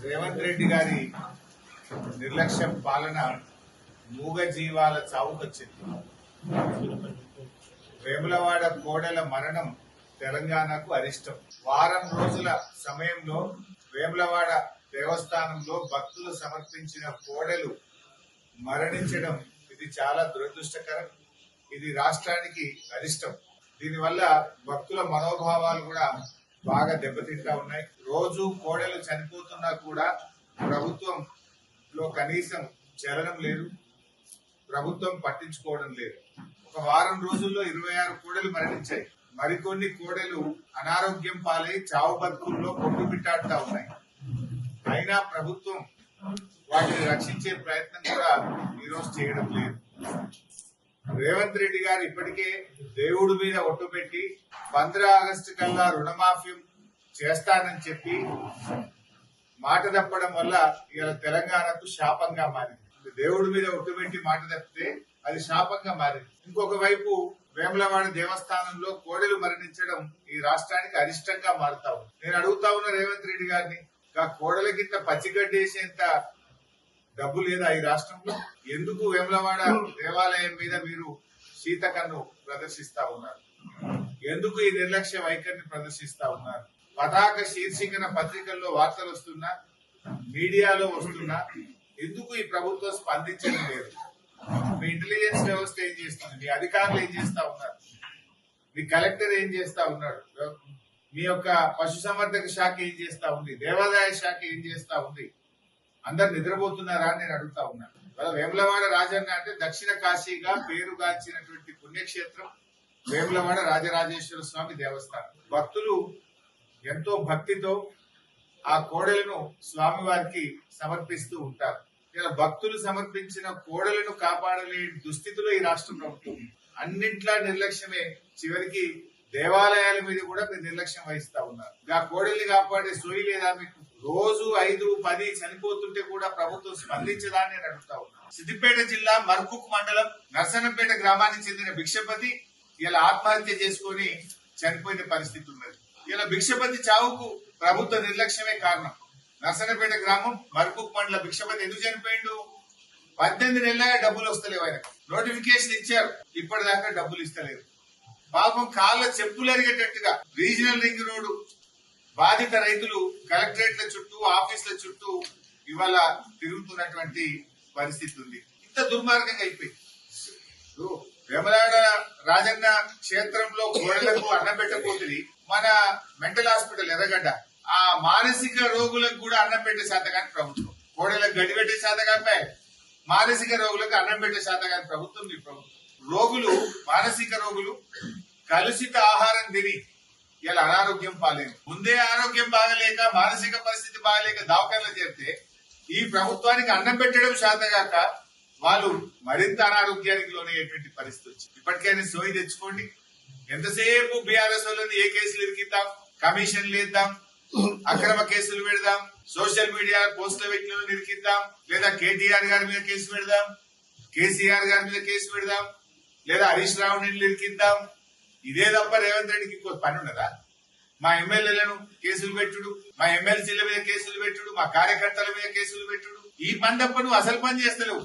రేవంత్ రెడ్డి గారి నిర్లక్ష్యం పాలన మూగ జీవాల చావుకొచ్చింది. వేములవాడ కోడెల మరణం తెలంగాణకు అరిష్టం. వారం రోజుల సమయంలో వేములవాడ దేవస్థానంలో భక్తులు సమర్పించిన కోడెలు మరణించడం ఇది చాలా దురదృష్టకరం. ఇది రాష్ట్రానికి అరిష్టం. దీనివల్ల భక్తుల మనోభావాలు కూడా బాగా దెబ్బతింటా ఉన్నాయి. రోజు కోడెలు చనిపోతున్నా కూడా ప్రభుత్వంలో కనీసం చలనం లేదు. ప్రభుత్వం పట్టించుకోవడం లేదు. ఒక వారం రోజుల్లో ఇరవై ఆరు కోడలు మరణించాయి. మరికొన్ని కోడలు అనారోగ్యం పాలై చావు బతుకుల్లో కొట్టుబిట్టాడుతా ఉన్నాయి. అయినా ప్రభుత్వం వాటిని రక్షించే ప్రయత్నం కూడా ఈరోజు చేయడం లేదు. రేవంత్ రెడ్డి గారు ఇప్పటికే దేవుడి మీద ఒట్టు పెట్టి పంద్రా ఆగస్టు కల్లా రుణమాఫీ చేస్తానని చెప్పి మాట తప్పడం వల్ల ఇలా తెలంగాణకు శాపంగా మారింది. దేవుడి మీద ఒట్టు పెట్టి మాట తప్పితే అది శాపంగా మారింది. ఇంకొక వైపు వేములవాడ దేవస్థానంలో కోడెలు మరణించడం ఈ రాష్ట్రానికి అరిష్టంగా మారుతా ఉంది. నేను అడుగుతా ఉన్న రేవంత్ రెడ్డి గారిని కోడల కింద పచ్చిగడ్డేసేంత డబ్బు లేదా ఈ రాష్ట్రంలో? ఎందుకు వేములవాడ దేవాలయం మీద మీరు సీతకన్ను ప్రదర్శిస్తా ఉన్నారు? ఎందుకు ఈ నిర్లక్ష్య వైఖరిని ప్రదర్శిస్తా ఉన్నారు? పతాక శీర్షికన పత్రికల్లో వార్తలు వస్తున్నా? మీడియాలో వస్తున్నా? ఎందుకు ఈ ప్రభుత్వం స్పందించడం లేదు? మీ ఇంటెలిజెన్స్ వ్యవస్థ ఏం చేస్తుంది? మీ అధికారులు ఏం చేస్తా ఉన్నారు? మీ కలెక్టర్ ఏం చేస్తా ఉన్నాడు? మీ యొక్క పశుసంవర్ధక శాఖ ఏం చేస్తా ఉంది? దేవాదాయ శాఖ ఏం చేస్తా ఉంది? అందరు నిద్రపోతున్నారా అని నేను అడుగుతా ఉన్నాను వేములవాడ రాజన్న అంటే దక్షిణ కాశీగా పేరుగాంచినటువంటి పుణ్యక్షేత్రం వేములవాడ రాజరాజేశ్వర స్వామి దేవస్థానం. భక్తులు ఎంతో భక్తితో ఆ కోడలను స్వామివారికి సమర్పిస్తూ ఉంటారు. ఇలా భక్తులు సమర్పించిన కోడలను కాపాడలేని దుస్థితిలో ఈ రాష్ట్రంలో ప్రభుత్వం ఉంది. అన్నింట్లా నిర్లక్ష్యమే చివరికి దేవాలయాల మీద కూడా మీరు నిర్లక్ష్యం వహిస్తా ఉన్నారు. ఆ కోడల్ని కాపాడే సోయి లేదా మీకు రోజు ఐదు పది చనిపోతుంటే కూడా ప్రభుత్వం స్పందించదా అని నేను అడుగుతా ఉన్నాను సిద్దిపేట జిల్లా మర్కుక్ మండలం నర్సనపేట గ్రామానికి చెందిన భిక్షపతి ఇలా ఆత్మహత్య చేసుకొని చనిపోయిన పరిస్థితి ఉన్నది. ఇలా భిక్షపతి చావుకు ప్రభుత్వ నిర్లక్ష్యమే కారణం. నర్సనపేట గ్రామం మర్కుక్ మండల భిక్షపతి ఎందుకు చనిపోయిండు? పద్దెనిమిది నెలల డబ్బులు వస్తలేవు ఆయన నోటిఫికేషన్ ఇచ్చారు. ఇప్పటిదాకా డబ్బులు ఇస్తలేరు పాపం కాళ్ళ చెప్పులు అరిగేటట్టుగా రీజనల్ రింగ్ రోడ్డు బాధిత రైతులు కలెక్టరేట్ల చుట్టూ ఆఫీసుల చుట్టూ ఇవాళ తిరుగుతున్నటువంటి పరిస్థితి ఉంది. ఇంత దుర్మార్గంగా అయిపోయింది. వేమలాడ రాజన్న క్షేత్రంలో గోడలకు అన్నం పెట్టబోతుంది మన మెంటల్ హాస్పిటల్ ఎర్రగడ్డ ఆ మానసిక రోగులకు కూడా అన్నం పెట్టే శాతకాన్ని ప్రభుత్వం. గోడలకు గడి పెట్టే శాతగాపై మానసిక రోగులకు అన్నం పెట్టే శాతకాన్ని ప్రభుత్వం మీ ప్రభుత్వం. రోగులు మానసిక రోగులు కలుషిత ఆహారం తిని ఇలా అనారోగ్యం పాలేదు. ముందే ఆరోగ్యం బాగలేక మానసిక పరిస్థితి బాగలేక దావకర్లు చేస్తే ఈ ప్రభుత్వానికి అన్నం పెట్టడం శాతగాక వాళ్ళు మరింత అనారోగ్యానికి లోనయ్యేటువంటి పరిస్థితి వచ్చింది. ఇప్పటికైనా సోయి తెచ్చుకోండి. ఎంతసేపు బీఆర్ఎస్ వాళ్ళని ఏ కేసులు ఇరికిద్దాం? కమిషన్లు ఇద్దాం అక్రమ కేసులు పెడదాం? సోషల్ మీడియా పోస్టుల వ్యక్తులను ఇరికిద్దాం? లేదా కేటీఆర్ గారి మీద కేసు పెడదాం? కేసీఆర్ గారి మీద కేసు పెడదాం? లేదా హరీష్ రావు నీళ్ళు ఇదే తప్ప రేవంత్ రెడ్డికి ఇంకో పని ఉండదా మా ఎమ్మెల్యేలను కేసులు పెట్టుడు మా ఎమ్మెల్సీల మీద కేసులు పెట్టుడు మా కార్యకర్తల మీద కేసులు పెట్టుడు. ఈ పని తప్ప నువ్వు అసలు పని చేస్తలేవు.